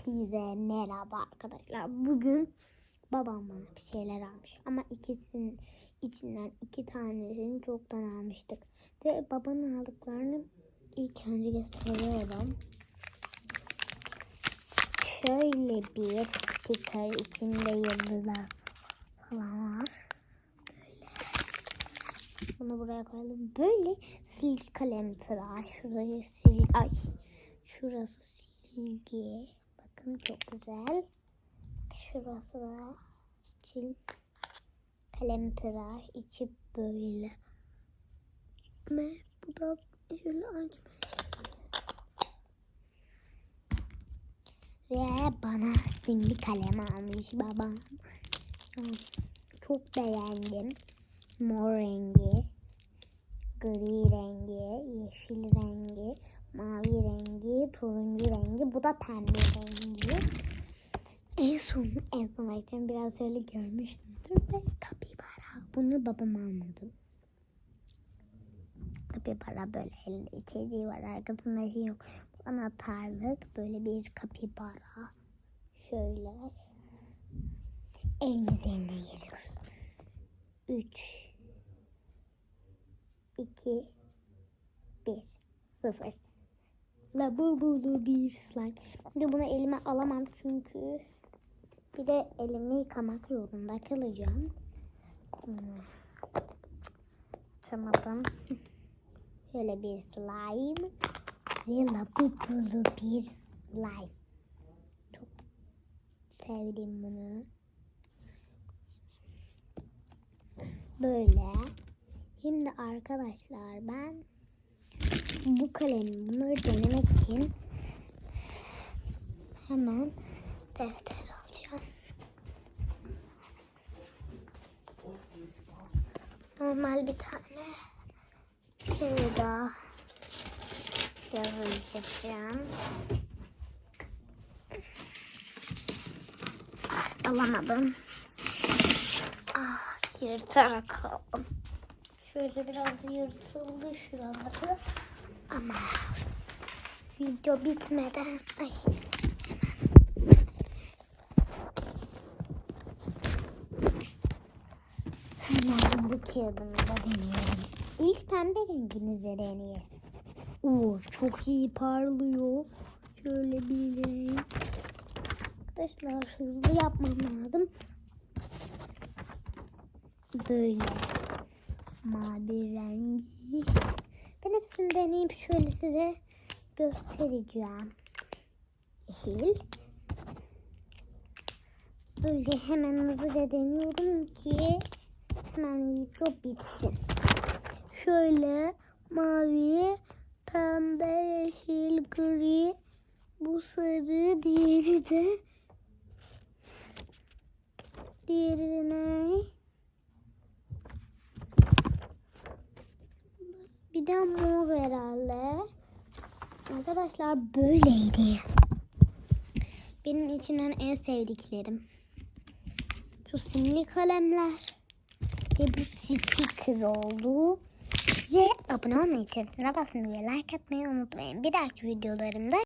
Hepinize merhaba arkadaşlar. Bugün babam bana bir şeyler almış. Ama ikisinin içinden iki tanesini çoktan almıştık. Ve babanın aldıklarını ilk önce gösteriyorum. Şöyle bir sticker içinde yıldızlar falan var. Böyle. Bunu buraya koyalım. Böyle silgi kalem tıraş. Şurayı sil ay. Şurası silgi. Bakın çok güzel. Şurası da çil kalem tıraş. içi böyle. Ve bu da şöyle açmış. Ve bana simli kalem almış babam. Çok beğendim. Mor rengi, gri rengi, yeşil rengi, mavi rengi, turuncu rengi. Bu da pembe rengi. En son, en son bakacağım biraz öyle görmüştümdür ve kapibara. Bunu babam almadı. Kapibara böyle elinde içeriği var. Arkasında şey yok. Anahtarlık böyle bir kapibara. Şöyle. En güzeline geliyoruz. 3 2 1 0 Labubulu bir slime. Şimdi bunu elime alamam çünkü bir de elimi yıkamak zorunda kalacağım. Açamadım. Şöyle bir slime ve labubulu bir slime. Çok sevdim bunu. Böyle. Şimdi arkadaşlar ben bu kalemi bunları denemek için hemen defter alacağım. Normal bir tane şey daha yazacağım. Alamadım. Ah, yırtarak kaldım. Şöyle biraz yırtıldı şuraları. Ama video bitmeden ay hemen hemen bu kağıdımı da deniyorum. İlk pembe rengimizi deneyelim. Oo, çok iyi parlıyor. Şöyle bir renk. Arkadaşlar hızlı yapmam lazım. Böyle mavi rengi. Hepsini deneyip şöyle size göstereceğim. Yeşil. Böyle hemen hızlıca deniyorum ki hemen video bitsin. Şöyle mavi, pembe, yeşil, gri, bu sarı, diğeri de diğeri ne? De mor herhalde. Arkadaşlar böyleydi. Benim içinden en sevdiklerim. Şu simli kalemler. Ve bu sticker oldu. Ve abone olmayı, tintine basmayı like atmayı unutmayın. Bir dahaki videolarımda